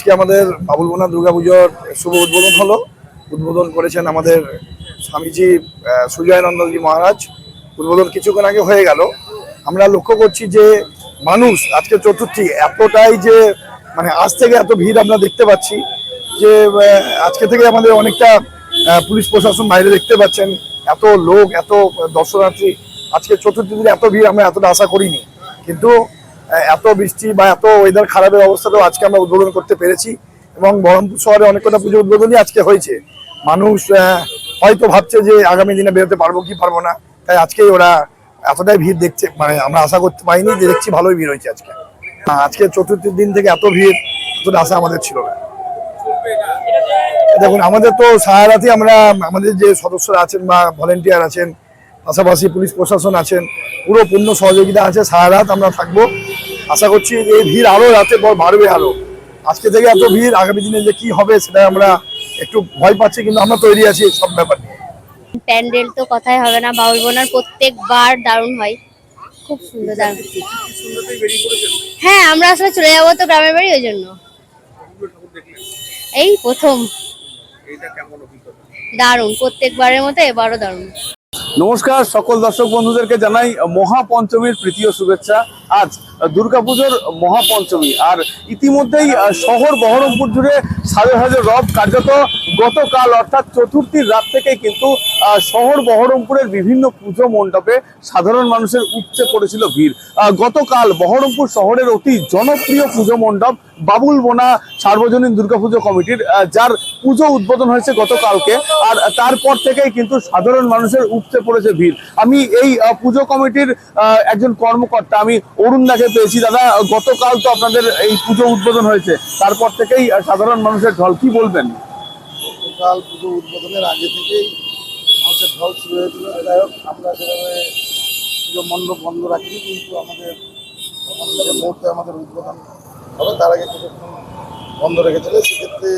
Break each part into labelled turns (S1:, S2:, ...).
S1: আজকে আমাদের বাবুলবোনা দুর্গাপুজোর শুভ উদ্বোধন হলো। উদ্বোধন করেছেন আমাদের স্বামীজি সুজয়ানন্দজি মহারাজ। উদ্বোধন কিছুক্ষণ আগে হয়ে গেল। আমরা লক্ষ্য করছি যে মানুষ আজকে চতুর্থী, এতটাই যে মানে আজ থেকে এত ভিড় আমরা দেখতে পাচ্ছি যে আজকে থেকে আমাদের অনেকটা পুলিশ প্রশাসন বাইরে দেখতে পাচ্ছেন। এত লোক, এত দর্শনার্থী। আজকে চতুর্থী দিনে এত ভিড় আমরা এতটা আশা করিনি। কিন্তু এত বৃষ্টি বা এত ওয়েদার খারাপের অবস্থাতেও আজকে আমরা উদ্বোধন করতে পেরেছি এবং বহরমপুর শহরে অনেক কটা পুজো উদ্বোধনই আজকে হয়েছে। মানুষ হয়তো ভাবছে যে আগামী দিনে বেরোতে পারব কি পারব না, তাই আজকেই ওরা এতটাই ভিড় দেখছে। মানে আমরা আশা করতে পারিনি যে দেখছি ভালোই ভিড় হয়েছে আজকে। আজকে চতুর্থীর দিন থেকে এত ভিড়, এতটা আশা আমাদের ছিল না। দেখুন, আমাদের তো সাহারাতে আমরা, আমাদের যে সদস্যরা আছেন বা ভলেন্টিয়ার আছেন পাশাপাশি পুলিশ প্রশাসন আছেন, পুরো পূর্ণ সহযোগিতা আছে সাহারাত আমরা থাকব। আশা করছি এই ভিড় আরও রাতে পর বাড়বে আরও। আজকে থেকে এত ভিড়, আগামী দিনে যে কি হবে সেটা আমরা একটু ভয় পাচ্ছি, কিন্তু আমরা তৈরি আছি সব ব্যাপার
S2: প্যান্ডেল তো কথাই হবে না, বাউল বোনার প্রত্যেকবার দারুণ হয়। খুব সুন্দর দারুণ। হ্যাঁ আমরা আসলে চলে যাব তো গ্রামের বাড়ি, ওই জন্য। এই প্রথম। দারুণ, প্রত্যেকবারের মতো এবারও দারুণ।
S3: নমস্কার, সকল দর্শক বন্ধুদেরকে জানাই মহাপঞ্চমীর প্রীতীয় শুভেচ্ছা। আজ দুর্গাপুজোর মহাপঞ্চমী, আর ইতিমধ্যেই শহর বহরমপুর জুড়ে হাজার হাজার রব কার্যত গতকাল অর্থাৎ চতুর্থীর রাত থেকেই কিন্তু শহর বহরমপুরের বিভিন্ন পুজো মণ্ডপে সাধারণ মানুষের উপচে পড়েছিল ভিড়। গতকাল বহরমপুর শহরের অতি জনপ্রিয় পুজো মণ্ডপ বাবুল বোনা সার্বজনীন দুর্গাপুজো কমিটির যার পুজো উদ্বোধন হয়েছে গতকালকে, আর তারপর থেকেই কিন্তু সাধারণ মানুষের উপচে পড়েছে ভিড়। আমি এই পুজো কমিটির একজন কর্মকর্তা, আমি অরুণ দাকে পেয়েছি। দাদা, গতকাল তো আপনাদের এই পুজো উদ্বোধন হয়েছে, তারপর থেকেই সাধারণ মানুষের ঢল, কি বলবেন?
S4: গতকাল পুজো উদ্বোধনের আগে থেকেই মানুষের ঢল শুরু হয়েছিল। যাই হোক আমরা সেভাবে পুজো মণ্ডপ বন্ধ রাখিনি কিন্তু আমাদের যে মুহূর্তে আমাদের উদ্বোধন হবে তার আগে কিছুক্ষণ বন্ধ রেখেছিল। সেক্ষেত্রে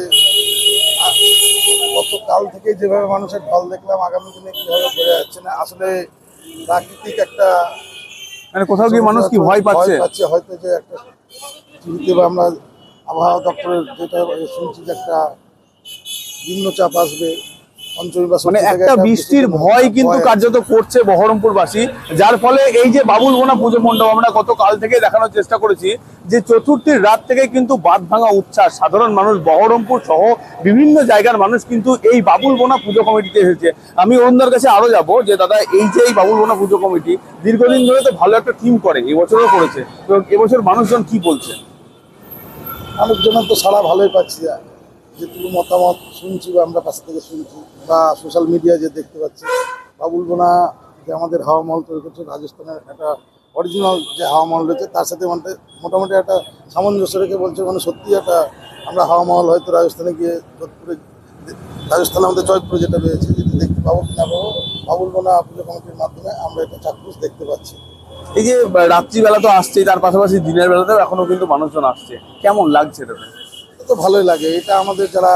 S4: গতকাল থেকে যেভাবে মানুষের ঢল দেখলাম আগামী দিনে কীভাবে বোঝা যাচ্ছে না আসলে প্রাকৃতিক একটা
S3: মানে কোথাও গিয়ে মানুষ কি ভয় পাচ্ছে?
S4: পাচ্ছে হয়তো যে একটা টিভিতে বা আমরা আবহাওয়া দপ্তরের যেটা শুনছি যে একটা নিম্নচাপ আসবে
S3: মানে একটা বৃষ্টির ভয় কিন্তু কার্যত করছে বহরমপুরবাসী যার ফলে এই যে বাবুল বোনা পুজো মণ্ডপ আমরা গতকাল থেকে দেখানোর চেষ্টা করেছি যে চতুর্থীর রাত থেকে কিন্তু বাদ ভাঙা উচ্ছ্বাস। সাধারণ মানুষ বহরমপুর সহ বিভিন্ন জায়গার মানুষ কিন্তু এই বাবুল বোনা পুজো কমিটিতে এসেছে। আমি অরুণদার কাছে আরও যাব যে দাদা এই যে এই বাবুল বোনা পুজো কমিটি দীর্ঘদিন ধরে তো ভালো একটা টিম করে এবছরও করেছে। তো এবছর মানুষজন কি বলছে?
S4: মানুষজনের তো সারা ভালোই পাচ্ছি যেটুকু মতামত শুনছি বা আমরা পাশ থেকে শুনছি বা সোশ্যাল মিডিয়া যে দেখতে পাচ্ছি বাবুল বোনা যে আমাদের হাওয়া মহল তৈরি করছে, রাজস্থানের একটা অরিজিনাল যে হাওয়া মহল রয়েছে, তার সাথে মানে মোটামুটি একটা সামঞ্জস্য রেখে বলছে মানে সত্যি একটা আমরা হাওয়া মহল হয়তো রাজস্থানে গিয়ে যোধপুরে রাজস্থানে আমাদের জয়পুরে যেটা রয়েছে, যেটা দেখতে পাবো কিনা পাবো বাবুল বোনা পুজো কমিটির মাধ্যমে আমরা এটা চাক্ষুষ দেখতে পাচ্ছি।
S3: এই যে রাত্রিবেলা তো আসছেই, তার পাশাপাশি দিনের বেলাতেও এখনও কিন্তু মানুষজন আসছে। কেমন লাগছে এটা
S4: তো ভালোই লাগে। এটা আমাদের যারা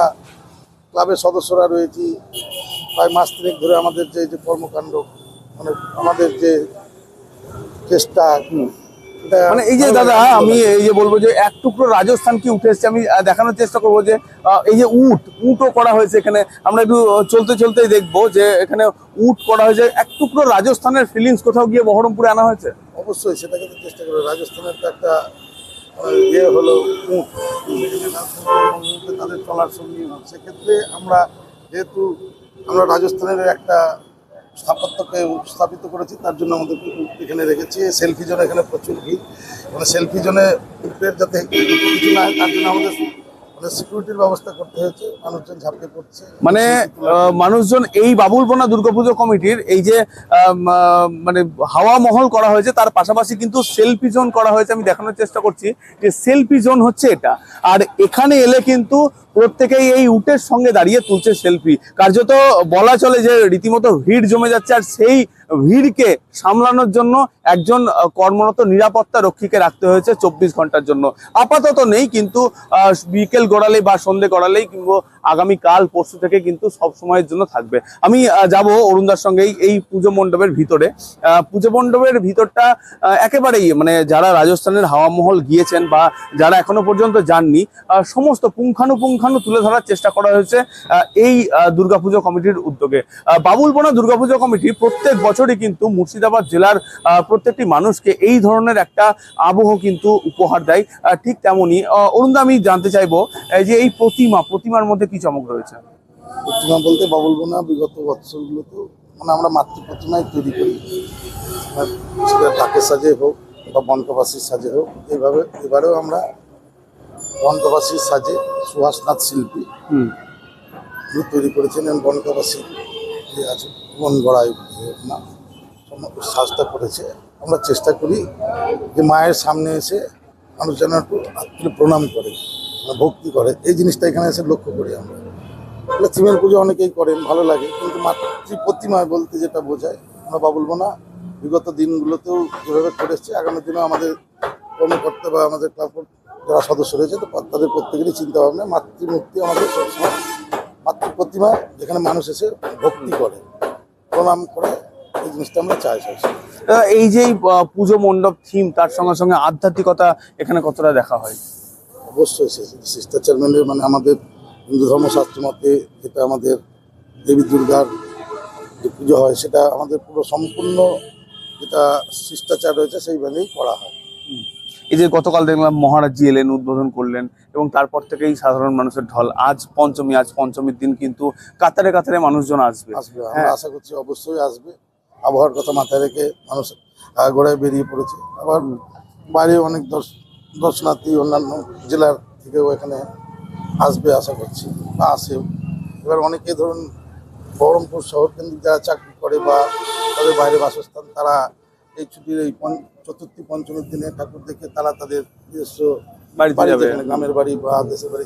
S4: ক্লাবের সদস্যরা রয়েছি প্রায় মাস তিনেক ধরে আমাদের যে যে কর্মকাণ্ড মানে আমাদের যে চেষ্টা
S3: মানে এই যে দাদা আমি এই যে বলব যে এক টুকরো রাজস্থান কি উঠে এসছে আমি দেখানোর চেষ্টা করব যে এই যে উট উটও করা হয়েছে এখানে। আমরা একটু চলতে চলতেই দেখব যে এখানে উট করা হয়েছে। এক টুকরো রাজস্থানের ফিলিংস কোথাও গিয়ে বহরমপুরে আনা হয়েছে?
S4: অবশ্যই সেটাকে চেষ্টা করব। রাজস্থানের তো একটা ইয়ে হলো উঁট। তাদের চলার সঙ্গে সেক্ষেত্রে আমরা যেহেতু আমরা রাজস্থানের একটা স্থাপত্যকে স্থাপিত করেছি, তার জন্য আমাদের এখানে রেখেছি। সেলফি জোনে এখানে প্রচুর ভিড়। মানে সেলফি জোনে যাতে কিছু না হয়, তার জন্য আমাদের সিকিউরিটির ব্যবস্থা করতে হয়েছে, মানুষজন
S3: মানে মানুষজন এই বাবুলপনা দুর্গাপুজো কমিটির এই যে মানে হাওয়া মহল করা হয়েছে, তার পাশাপাশি কিন্তু সেলফি জোন করা হয়েছে, আমি দেখানোর চেষ্টা করছি যে সেলফি জোন হচ্ছে এটা। আর এখানে এলে কিন্তু প্রত্যেকেই এই উটের সঙ্গে দাঁড়িয়ে তুলছে সেলফি কার্যত বলা চলে যে রীতিমতো ভিড় জমে যাচ্ছে আর সেই ভিড়কে সামলানোর জন্য একজন কর্মরত নিরাপত্তা রক্ষীকে রাখতে হয়েছে চব্বিশ ঘণ্টার জন্য। আপাতত নেই কিন্তু বিকেল গড়ালেই বা সন্ধে গড়ালেই কিংবা আগামী কাল পরশু থেকে কিন্তু সব সময়ের জন্য থাকবে। আমি যাব অরুণদার সঙ্গে এই- পুজো মণ্ডপের ভিতরে। পুজো মণ্ডপের ভিতরটা একেবারেই মানে যারা রাজস্থানের হাওয়া মহল গিয়েছেন বা যারা এখনও পর্যন্ত যাননি সমস্ত পুঙ্খানুপুঙ্খানু তুলে ধরার চেষ্টা করা হয়েছে এই দুর্গাপুজো কমিটির উদ্যোগে। আহ, বাবুলবোনা দুর্গাপুজো কমিটি প্রত্যেক বছরই কিন্তু মুর্শিদাবাদ জেলার প্রত্যেকটি মানুষকে এই ধরনের একটা আবহ কিন্তু উপহার দেয়। ঠিক তেমনই অরুণদা আমি জানতে চাইব যে এই প্রতিমা প্রতিমার মধ্যে কি চমক রয়েছে?
S4: প্রতিমা বলতে বাবুলবো না বিগত বৎসরগুলোতেও মানে আমরা মাতৃ প্রতিমাই তৈরি করি। ঢাকের সাজে হোক বা বনকবাসীর সাজে হোক এইভাবে এবারেও আমরা বনকবাসীর সাজে সুহাসনাথ শিল্পী। উনি তৈরি করেছেন এবং বনকবাসী যে আছে মন গড়াই না সাজটা করেছে। আমরা চেষ্টা করি যে মায়ের সামনে এসে মানুষ যেন একটু আত্মীয় প্রণাম করে মানে ভক্তি করে। এই জিনিসটা এখানে এসে লক্ষ্য করি আমরা। থিমের পুজো অনেকেই করেন ভালো লাগে। কিন্তু মাতৃ প্রতিমা বলতে যেটা বোঝায় আমরা বা বলব না বিগত দিনগুলোতেও যেভাবে করে এসেছি আগামী দিনেও আমাদের কর্মকর্তা বা আমাদের ক্লাব যারা সদস্য রয়েছে তো তাদের প্রত্যেকেরই চিন্তা ভাবনা মাতৃমূর্তি আমাদের সবসময় মাতৃ প্রতিমা যেখানে মানুষ এসে ভক্তি করে প্রণাম করে এই জিনিসটা আমরা চাই সবসময়।
S3: এই যে পুজো মণ্ডপ থিম তার সঙ্গে সঙ্গে আধ্যাত্মিকতা এখানে কতটা দেখা হয়?
S4: অবশ্যই শিষ্টাচার মেনে মানে আমাদের হিন্দু ধর্মশাস্ত্র মতে যেটা আমাদের দেবী দুর্গার যে পুজো হয় সেটা আমাদের পুরো সম্পূর্ণ যেটা শিষ্টাচার রয়েছে সেইভাবেই করা হয়।
S3: এই যে গতকাল দেখলাম মহারাজজি এলেন উদ্বোধন করলেন এবং তারপর থেকেই সাধারণ মানুষের ঢল। আজ পঞ্চমী আজ পঞ্চমীর দিন কিন্তু কাতারে কাতারে মানুষজন আসবে।
S4: আসবে আমরা
S3: হ্যাঁ।
S4: আশা করছি অবশ্যই আসবে। আবহাওয়ার কথা মাথায় রেখে মানুষ গোড়ায় বেরিয়ে পড়েছে। আবার বাইরে অনেক দর্শ- দর্শনার্থী অন্যান্য জেলার থেকেও এখানে আসবে আশা করছি বা আসেও এবার অনেকে ধরুন বহরমপুর শহর কেন্দ্রিক যারা চাকরি করে বা তাদের বাইরে বাসস্থান তারা এই ছুটির এই চতুর্থী পঞ্চমীর দিনে ঠাকুর দেখে তারা তাদের নিজস্ব বাড়ি যেখানে গ্রামের বাড়ি বা দেশের বাড়ি।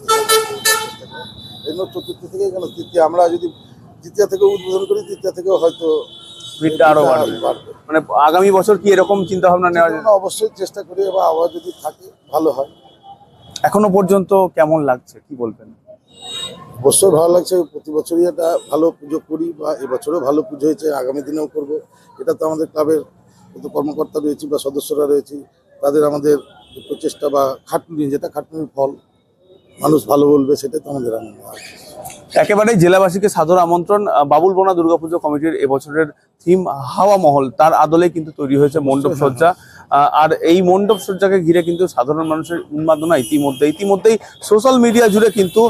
S4: এই জন্য চতুর্থী থেকে কেন তৃতীয়। আমরা যদি তৃতীয় থেকে উদ্বোধন করি তৃতীয় থেকেও হয়তো
S3: ভিড়টা আরও বাড়বে। মানে আগামী বছর কি এরকম চিন্তা ভাবনা নেওয়া যায়?
S4: অবশ্যই চেষ্টা করি বা আবার যদি থাকে ভালো হয়।
S3: এখনও পর্যন্ত কেমন লাগছে কি বলবেন?
S4: অবশ্যই ভালো লাগছে প্রতি বছরই একটা ভালো পুজো করি বা এবছরও ভালো পুজো হয়েছে আগামী দিনেও করব। এটা তো আমাদের ক্লাবের যত কর্মকর্তা রয়েছি বা সদস্যরা রয়েছে, তাদের আমাদের প্রচেষ্টা বা খাটুনি, যেটা খাটুনির ফল, মানুষ ভালো বলবে, সেটাই তো আমাদের আনন্দ। আর কি।
S3: একেবারে জেলাবাসীকে সাদর আমন্ত্রণ বাবুল বোনা দুর্গাপুজো কমিটির এবছরের থিম হাওয়া মহল, তার আদলে কিন্তু তৈরি হয়েছে মণ্ডপ সজ্জা আর এই মণ্ডপ সজ্জাকে ঘিরে কিন্তু সাধারণ মানুষের উন্মাদনা ইতিমধ্যে, ইতিমধ্যেই সোশ্যাল মিডিয়া জুড়ে কিন্তু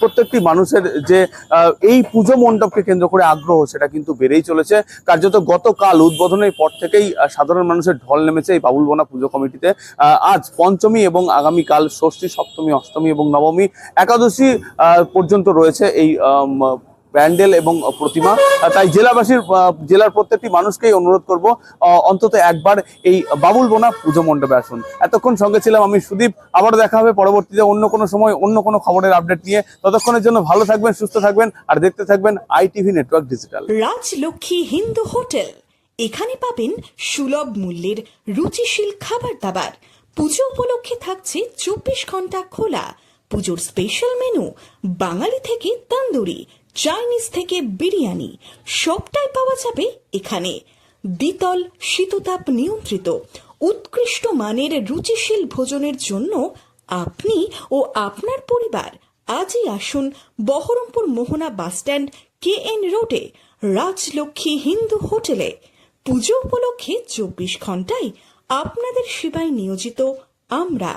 S3: প্রত্যেকটি মানুষের যে এই পুজো মণ্ডপকে কেন্দ্র করে আগ্রহ, সেটা কিন্তু বেড়েই চলেছে কার্যত গতকাল উদ্বোধনের পর থেকেই সাধারণ মানুষের ঢল নেমেছে এই বাবুল বোনা পুজো কমিটিতে আজ পঞ্চমী এবং আগামীকাল ষষ্ঠী, সপ্তমী, অষ্টমী এবং নবমী, একাদশী পর্যন্ত রয়েছে এই প্যান্ডেল এবং প্রতিমা। তাই জেলাবাসীর জেলার প্রত্যেকটি মানুষকেই অনুরোধ করব অন্তত একবার এই বাবুল বোনা পুজো মণ্ডপে আসুন। এতক্ষণ সঙ্গে ছিলাম আমি সুদীপ আবারও দেখা হবে পরবর্তীতে অন্য কোনো সময়, অন্য কোনো খবরের আপডেট নিয়ে। ততক্ষণের জন্য ভালো থাকবেন, সুস্থ থাকবেন, আর দেখতে থাকবেন ITV network digital
S5: Rajlakshmi Hindu hotel. এখানে পাবেন সুলভ মূল্যের রুচিশীল খাবার দাবার। পুজো উপলক্ষে থাকছে চব্বিশ ঘণ্টা খোলা পুজোর স্পেশাল মেনু বাঙালি থেকে তান্দুরি চাইনিজ থেকে বিরিয়ানি, সবটাই পাওয়া যাবে এখানে। দ্বিতল শীততাপ নিয়ন্ত্রিত, উৎকৃষ্ট মানের রুচিশীল ভোজনের জন্য আপনি ও আপনার পরিবার আজই আসুন Baharampur Mohana bus stand K N রোডে, রাজলক্ষ্মী হিন্দু হোটেলে। পুজো উপলক্ষে চব্বিশ ঘন্টায় আপনাদের সেবায় নিয়োজিত আমরা।